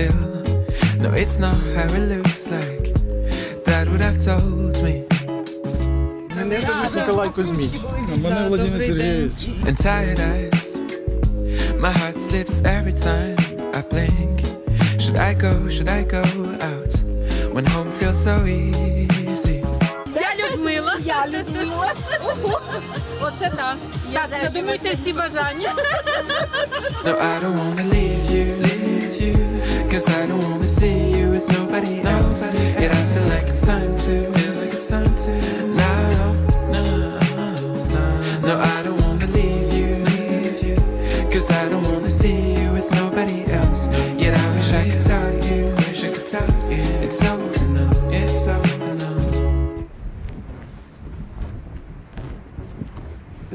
still, no, it's not how it looks like. Dad would have told me. Мене звуть Миколай Кузьміч. А мене Владимир Сергійович. and tired eyes. My heart slips every time I blink. Should I go? Should I go out when home feels so easy? Я Людмила. Я Людмила. Оце так. Так, задумуйте всі бажання. No, I don't wanna leave you, leave you. Cause I don't wanna see you with nobody else. Yet I feel like it's time to, feel like it's time to. No, no, no. No, I don't wanna leave you, leave you. Cause I don't wanna see you with nobody else. Yet I wish I could tell you, wish I could tell you. It's over now, it's over now.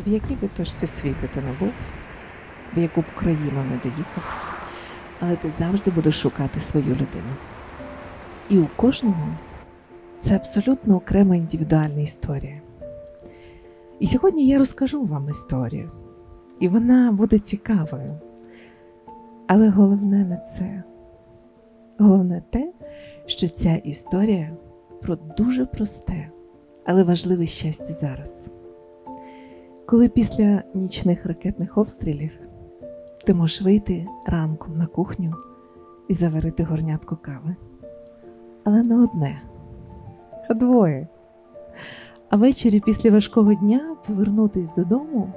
в якій би точці світу ти не був, в яку б країну не доїхав, але ти завжди будеш шукати свою людину. І у кожного це абсолютно окрема індивідуальна історія. І сьогодні я розкажу вам історію, і вона буде цікавою. Але головне не це. Головне те, що ця історія про дуже просте, але важливе щастя зараз. Коли після нічних ракетних обстрілів ти можеш вийти ранком на кухню і заварити горнятку кави. Але не одне, а двоє. А ввечері після важкого дня повернутись додому,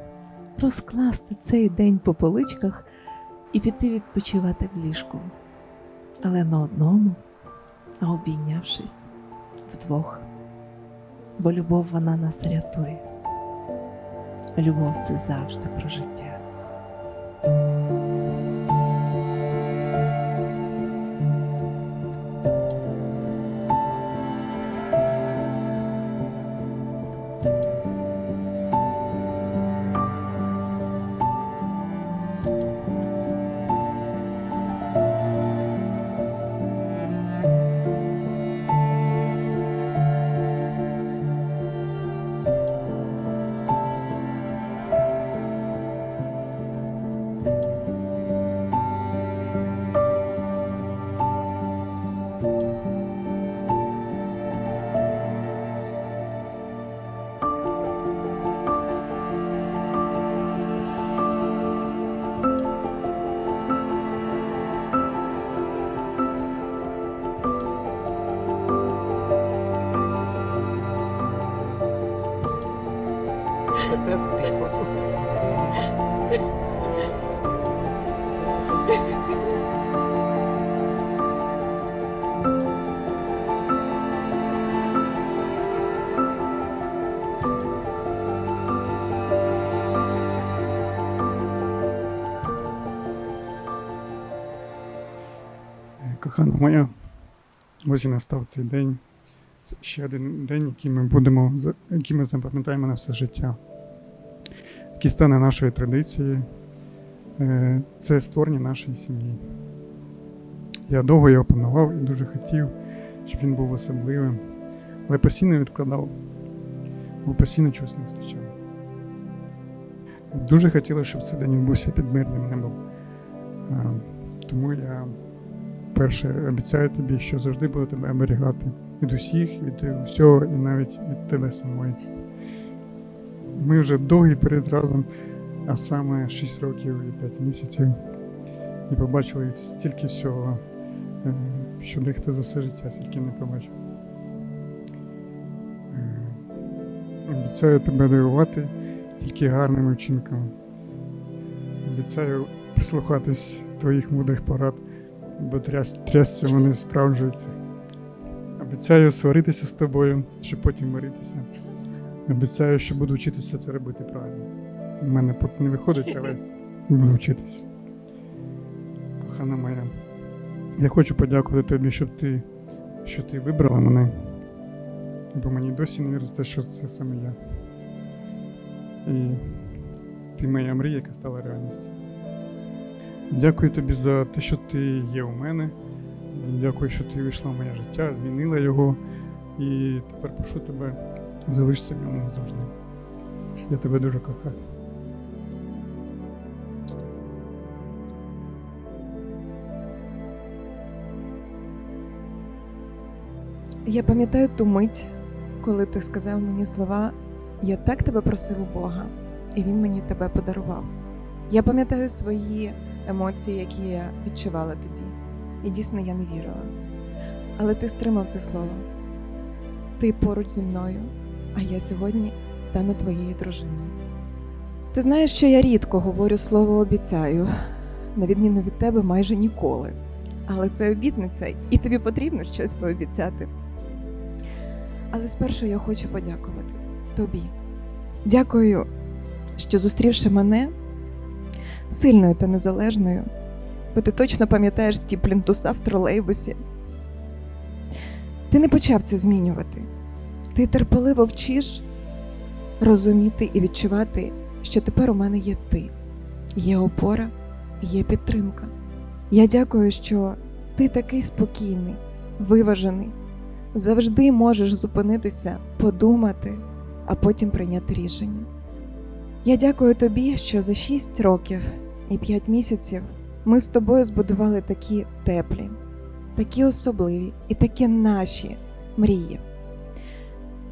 розкласти цей день по поличках і піти відпочивати в ліжку. Але не одному, а обійнявшись вдвох. Бо любов вона нас рятує. Любов це завжди про життя. Моя, ось і настав цей день. Це ще один день, який ми будемо, який ми запам'ятаємо на все життя. Який стане нашою традицією. Е, Це створення нашої сім'ї. Я довго його планував і дуже хотів, щоб він був особливим, але постійно відкладав, бо постійно чогось не вистачало. Дуже хотілося, щоб цей день відбувся під мирним небом. Е, Тому я перше обіцяю тобі, що завжди буду тебе оберігати від усіх, від усього і навіть від тебе самої. Ми вже довгий період разом, а саме 6 років і 5 місяців, і побачили стільки всього, е, що дехто за все життя стільки не побачив. Е, Обіцяю тебе дивувати тільки гарними вчинками. Обіцяю прислухатись твоїх мудрих порад бо тряс, трясся вони справджуються. Обіцяю сваритися з тобою, щоб потім миритися. Обіцяю, що буду вчитися це робити правильно. У мене поки не виходить, але буду вчитися. Кохана моя, я хочу подякувати тобі, щоб ти, що ти вибрала мене, бо мені досі не віриться, що це саме я. І ти моя мрія, яка стала реальністю. Дякую тобі за те, що ти є у мене. Дякую, що ти вийшла в моє життя, змінила його. І тепер прошу тебе, залишся в ньому завжди. Я тебе дуже кохаю. Я пам'ятаю ту мить, коли ти сказав мені слова Я так тебе просив у Бога, і він мені тебе подарував. Я пам'ятаю свої емоції, які я відчувала тоді. І дійсно я не вірила. Але ти стримав це слово. Ти поруч зі мною, а я сьогодні стану твоєю дружиною. Ти знаєш, що я рідко говорю слово обіцяю, на відміну від тебе майже ніколи. Але це обітниця, і тобі потрібно щось пообіцяти. Але спершу я хочу подякувати тобі. Дякую, що зустрівши мене сильною та незалежною, бо ти точно пам'ятаєш ті плінтуса в тролейбусі. Ти не почав це змінювати. Ти терпеливо вчиш розуміти і відчувати, що тепер у мене є ти, є опора, є підтримка. Я дякую, що ти такий спокійний, виважений, завжди можеш зупинитися, подумати, а потім прийняти рішення. Я дякую тобі, що за 6 років і 5 місяців ми з тобою збудували такі теплі, такі особливі і такі наші мрії.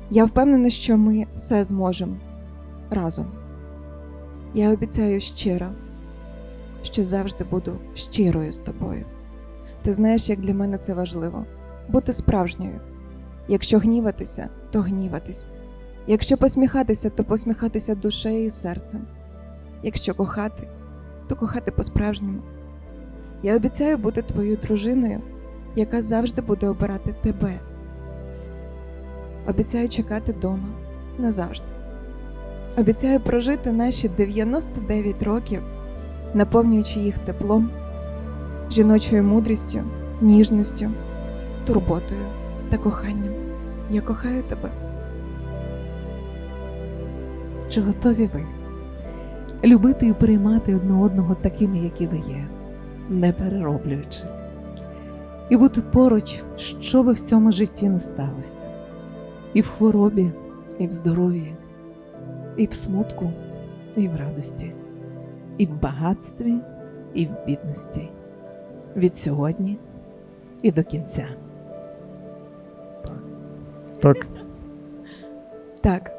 Я впевнена, що ми все зможемо разом. Я обіцяю щиро, що завжди буду щирою з тобою. Ти знаєш, як для мене це важливо бути справжньою. Якщо гніватися, то гніватись. Якщо посміхатися, то посміхатися душею і серцем. Якщо кохати, то кохати по-справжньому. Я обіцяю бути твоєю дружиною, яка завжди буде обирати тебе. Обіцяю чекати дома назавжди. Обіцяю прожити наші 99 років, наповнюючи їх теплом, жіночою мудрістю, ніжністю, турботою та коханням. Я кохаю тебе. Чи готові ви любити і приймати одне одного такими, які ви є, не перероблюючи, і бути поруч, що би в цьому житті не сталося, і в хворобі, і в здоров'ї, і в смутку, і в радості, і в багатстві, і в бідності, від сьогодні і до кінця. Так, Так.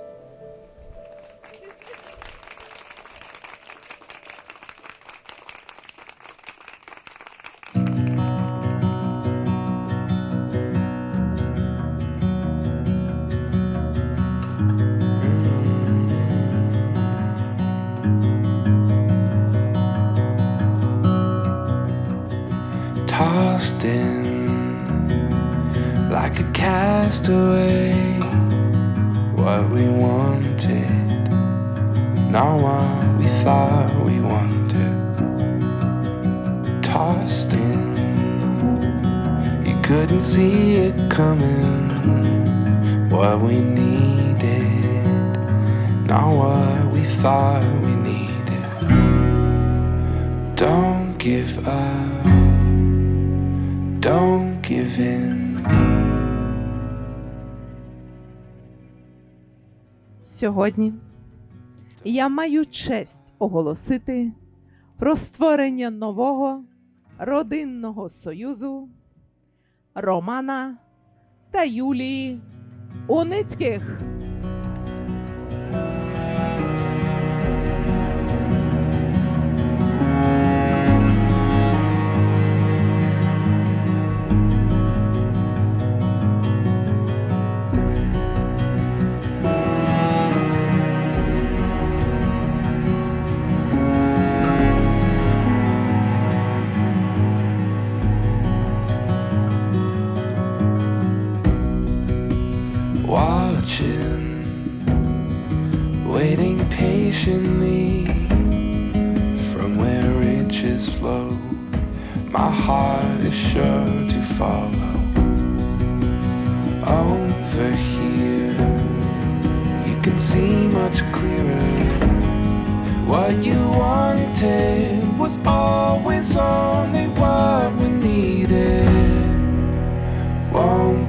Tossed in like a castaway. What we wanted, not what we thought we wanted. Tossed in, you couldn't see it coming. What we needed, not what we thought we needed. Don't give up. Don't give in. Сьогодні я маю честь оголосити про створення нового родинного союзу Романа та Юлії Уницьких.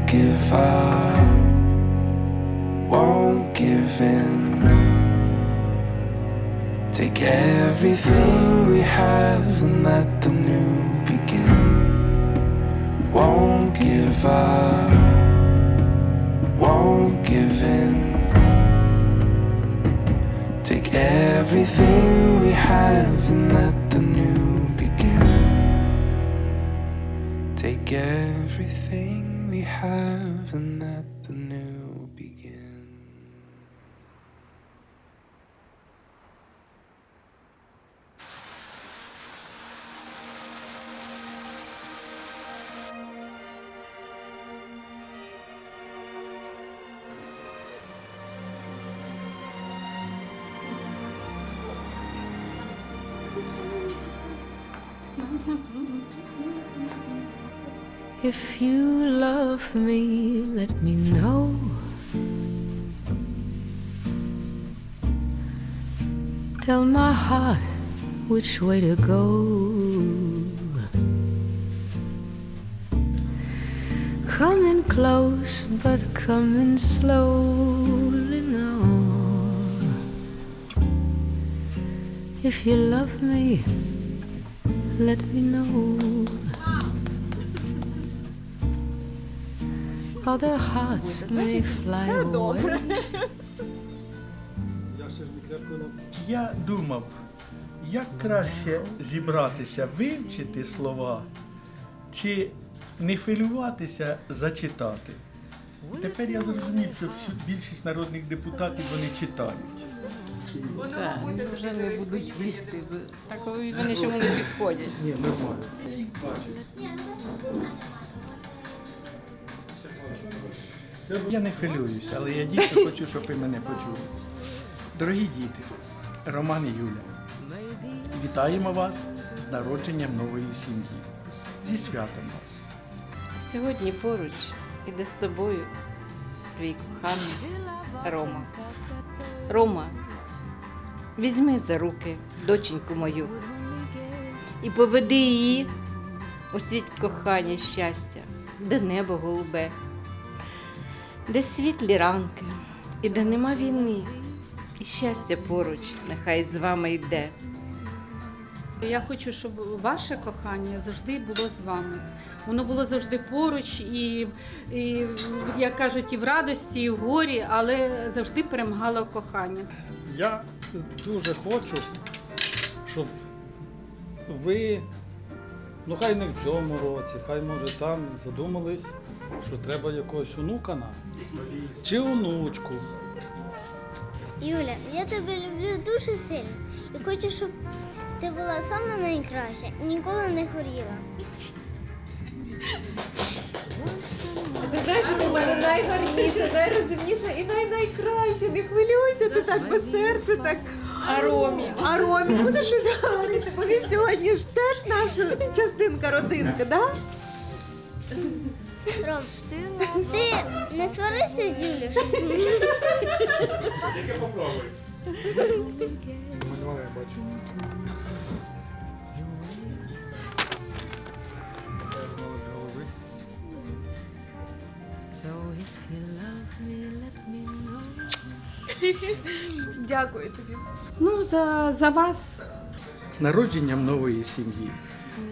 Give up, won't give in. Take everything we have and let the new begin. Won't give up, won't give in. Take everything we have and let the new begin. Take everything we have and let If you love me, let me know. Tell my heart which way to go. Coming close, but coming slowly now. If you love me, let me know. Other hearts may fly away. Я думав, як краще зібратися, вивчити слова чи не хвилюватися зачитати. Тепер я зрозумів, що всю- більшість народних депутатів вони читають. Так, вже не будуть бігти. Так вони ще не підходять. Ні, нормально. Я не хвилююся, але я дійсно хочу, щоб ви мене почули. Дорогі діти, Роман і Юля, вітаємо вас з народженням нової сім'ї. Зі святом вас. Сьогодні поруч іде з тобою твій коханий Рома. Рома, візьми за руки доченьку мою і поведи її у світ кохання щастя, де небо голубе, де світлі ранки, і де нема війни, і щастя поруч нехай з вами йде. Я хочу, щоб ваше кохання завжди було з вами. Воно було завжди поруч, і, і як кажуть, і в радості, і в горі, але завжди перемагало кохання. Я дуже хочу, щоб ви, ну хай не в цьому році, хай може там задумались, що треба якогось онука нам чи онучку. Юля, я тебе люблю дуже сильно і хочу, щоб ти була сама найкраща і ніколи не хворіла. Знаєш, у мене найгарніше, найрозумніше і най-найкраще. Не хвилюйся, ти так без серця, так. А Ромі? А Ромі, будеш щось говорити, бо він сьогодні ж теж наша частинка родинки, так? Ром, ти не сварися з if you love me, let. Дякую тобі. Ну, за, за вас. З народженням нової сім'ї.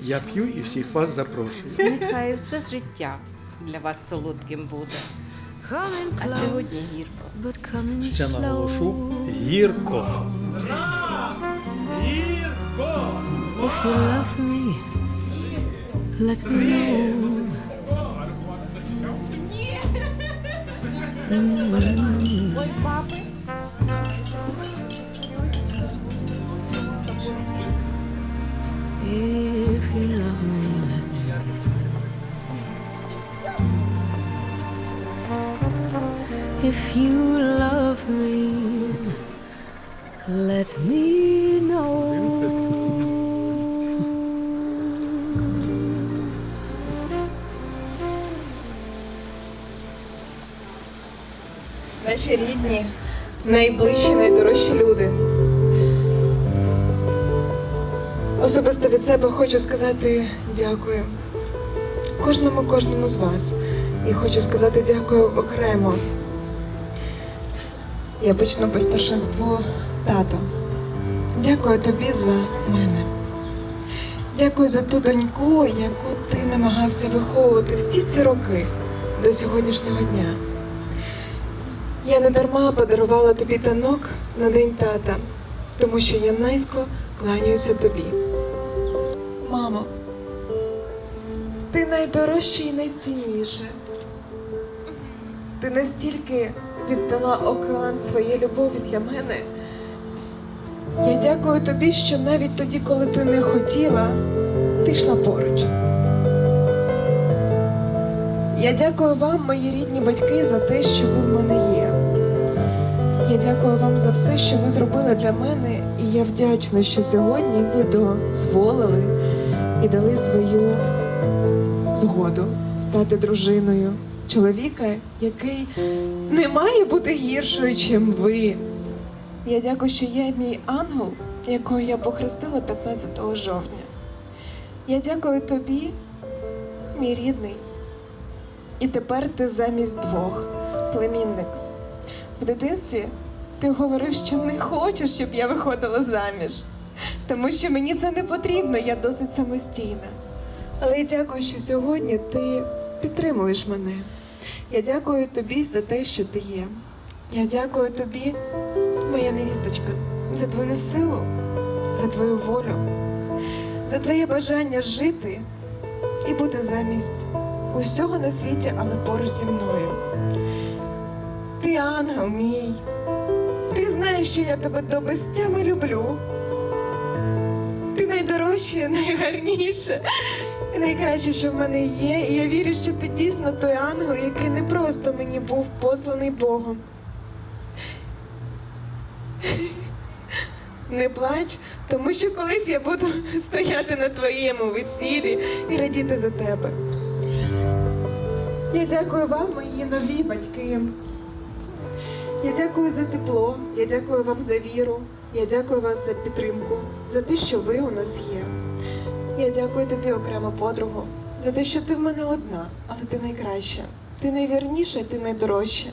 Я п'ю і всіх вас запрошую. Нехай все життя для вас солодким буде, а сьогодні гірко. Ще наголошу гірко. гірко. If you love me, let me know. If If you love me, let me know. Наші рідні, найближчі, найдорожчі люди. Особисто від себе хочу сказати дякую кожному, кожному з вас. І хочу сказати дякую окремо. Я почну по старшинству тато. Дякую тобі за мене. Дякую за ту доньку, яку ти намагався виховувати всі ці роки до сьогоднішнього дня. Я не дарма подарувала тобі танок на день тата, тому що я найсько кланяюся тобі. Мамо, ти найдорожче і найцінніше. Ти настільки віддала океан своєї любові для мене. Я дякую тобі, що навіть тоді, коли ти не хотіла, ти йшла поруч. Я дякую вам, мої рідні батьки, за те, що ви в мене є. Я дякую вам за все, що ви зробили для мене, і я вдячна, що сьогодні ви дозволили і дали свою згоду стати дружиною чоловіка, який не має бути гіршою, чим ви. Я дякую, що є мій ангел, якого я похрестила 15 жовтня. Я дякую тобі, мій рідний. І тепер ти замість двох племінник. В дитинстві ти говорив, що не хочеш, щоб я виходила заміж, тому що мені це не потрібно, я досить самостійна. Але я дякую, що сьогодні ти підтримуєш мене. Я дякую тобі за те, що ти є. Я дякую тобі, моя невісточка, за твою силу, за твою волю, за твоє бажання жити і бути замість усього на світі, але поруч зі мною. Ти ангел мій. Ти знаєш, що я тебе до безтями люблю. Ти найдорожче, найгарніше, і найкраще, що в мене є. І я вірю, що ти дійсно той ангел, який не просто мені був посланий Богом. Не плач, тому що колись я буду стояти на твоєму весіллі і радіти за тебе. Я дякую вам, мої нові батьки. Я дякую за тепло, я дякую вам за віру, я дякую вас за підтримку, за те, що ви у нас є. Я дякую тобі окремо, подругу, за те, що ти в мене одна, але ти найкраща. Ти найвірніша, ти найдорожча.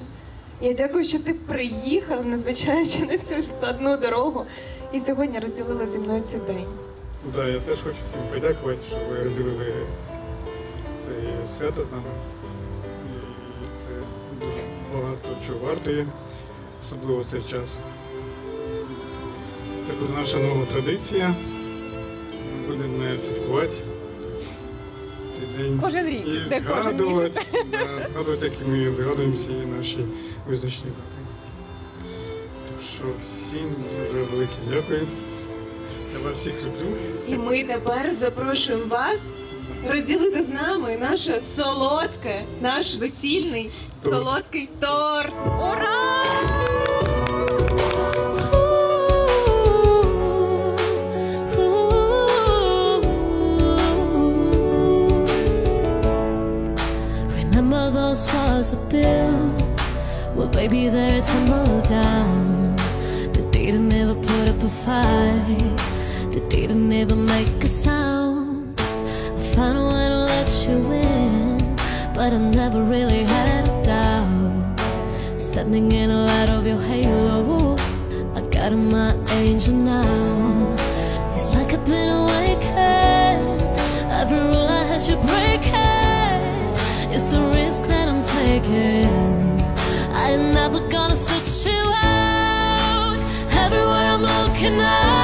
Я дякую, що ти приїхала, незвичайно на цю складну дорогу, і сьогодні розділила зі мною цей день. Да, я теж хочу всім подякувати, що ви розділили це свято з нами. І це дуже багато чого вартує, особливо цей час. Це буде наша нова традиція. Будемо святкувати цей день. Кожен рік, І де кожен згадувати, да, згадувати, як ми згадуємо всі наші визначні дати. Так що всім дуже велике дякую. Я вас всіх люблю. І ми тепер запрошуємо вас розділити з нами наше солодке, наш весільний солодкий торт. Ура! Walls are built? Well, baby, they're tumble down. The day to never put up a fight. The day to never make a sound. I found a way to let you in, but I never really had a doubt. Standing in the light of your halo, I got my angel now. It's like I've been awakened. Every rule I had you break it. It's the risk that I'm taken. I'm never gonna search you out. Everywhere I'm looking at.